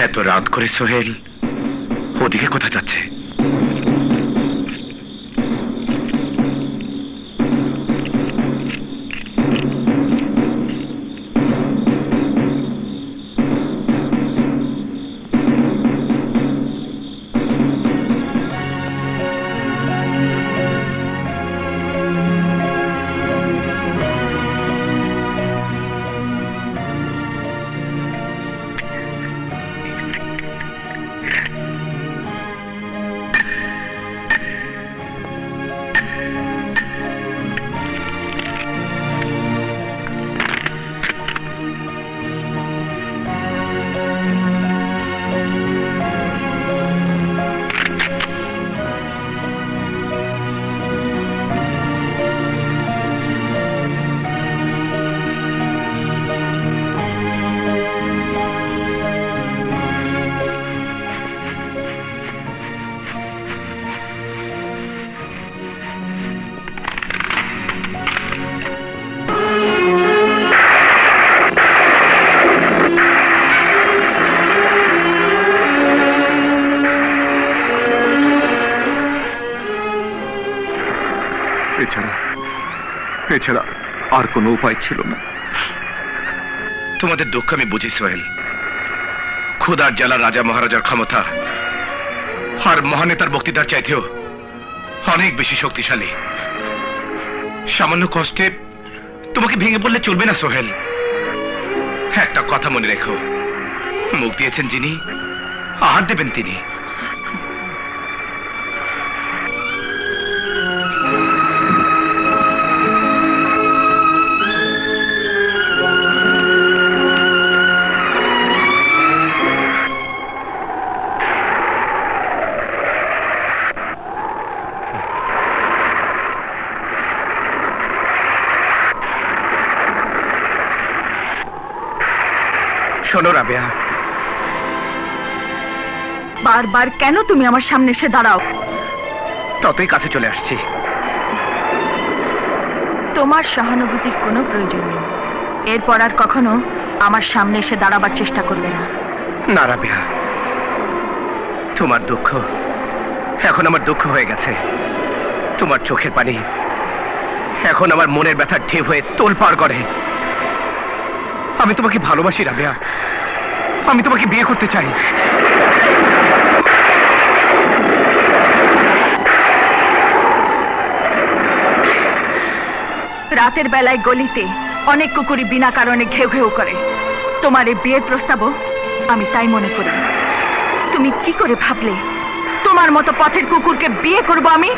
এত রাত করে সোহেল ওদিকে কোথায় যাচ্ছে? এছাড়া এছাড়া আর কোনো উপায় ছিল না। তোমাদের দুঃখ আমি বুঝি, সোহেল। খুদার জ্বালা রাজা মহারাজার ক্ষমতা আর মহানেতার বক্তৃতার চাইতেও অনেক বেশি শক্তিশালী। সামান্য কষ্টে তোমাকে ভেঙে পড়লে চলবে না, সোহেল। একটা কথা মনে রেখো। মুখ দিয়েছেন যিনি, আহার দেবেন তিনি। শোনো রাবেয়া। বারবার কেন তুমি আমার সামনে এসে দাঁড়াও? ততই কাছে চলে আসছি। তোমার সহানুভূতির কোনো প্রয়োজন নেই। এরপর আর কখনো আমার সামনে এসে দাঁড়াবার চেষ্টা করবে না। না রাবেয়া। তোমার দুঃখ এখন আমার দুঃখ হয়ে গেছে। তোমার চোখের পানি এখন আমার মনের ব্যথার ঢেউ হয়ে তোল পার করে। আমি তোমাকে ভালোবাসি, রাবেয়া। আমি তোমাকে বিয়ে করতে চাই। রাতের বেলায় গলিতে অনেক কুকুরই বিনা কারণে ঘেউ ঘেউ করে। তোমার এই বিয়ের প্রস্তাবও আমি তাই মনে করি। তুমি কি করে ভাবলে? তোমার মতো পথের কুকুরকে বিয়ে করব আমি?